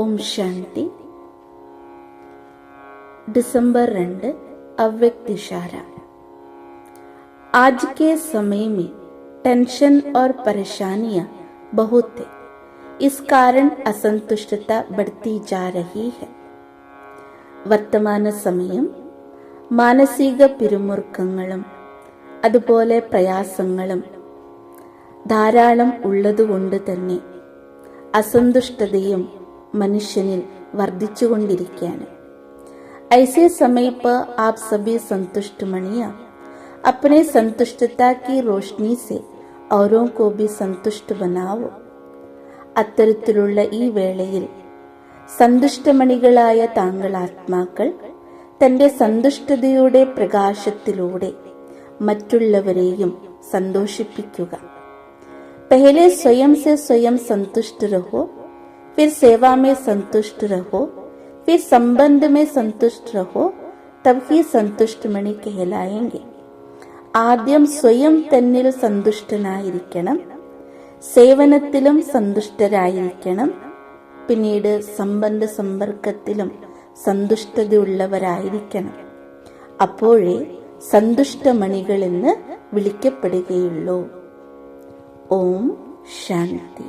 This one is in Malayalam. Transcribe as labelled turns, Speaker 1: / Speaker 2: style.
Speaker 1: ഓം ശാന്തി दिसंबर രണ്ട് अव्यक्त इशारा आज के समय में टेंशन और परेशानियां बहुत है इस कारण असंतुष्टता बढ़ती जा रही है വർത്തമാന സമയം മാനസിക പിരിമുറുക്കങ്ങളും അതുപോലെ പ്രയാസങ്ങളും ധാരാളം ഉള്ളതുകൊണ്ട് തന്നെ അസന്തുഷ്ടതയും മനുഷ്യനിൽ വർദ്ധിച്ചുകൊണ്ടിരിക്കുകയാണ് ऐसे समय पर आप सभी संतुष्ट मणिया अपने संतुष्टता की रोशनी से औरों को भी संतुष्ट बनाओ അത്തരത്തിലുള്ള ഈ വേളയിൽ സന്തുഷ്ടമണികളായ താങ്കൾ ആത്മാക്കൾ തന്റെ സന്തുഷ്ടതയുടെ പ്രകാശത്തിലൂടെ മറ്റുള്ളവരെയും സന്തോഷിപ്പിക്കുക पहले स्वयं से स्वयं संतुष्ट रहो फिर सेवा में संतुष्ट रहो फिर संबंध में संतुष्ट रहो तब ही संतुष्ट मणि कहलाएंगे ആദ്യം സ്വയം തന്നിൽ സന്തുഷ്ടനായിരിക്കണം സേവനത്തിലും സന്തുഷ്ടരായിരിക്കണം പിന്നീട് സംബന്ധ സമ്പർക്കത്തിലും സന്തുഷ്ടതയുള്ളവരായിരിക്കണം അപ്പോഴേ സന്തുഷ്ടമണികൾ എന്ന് വിളിക്കപ്പെടുകയുള്ളൂ ഓം ശാന്തി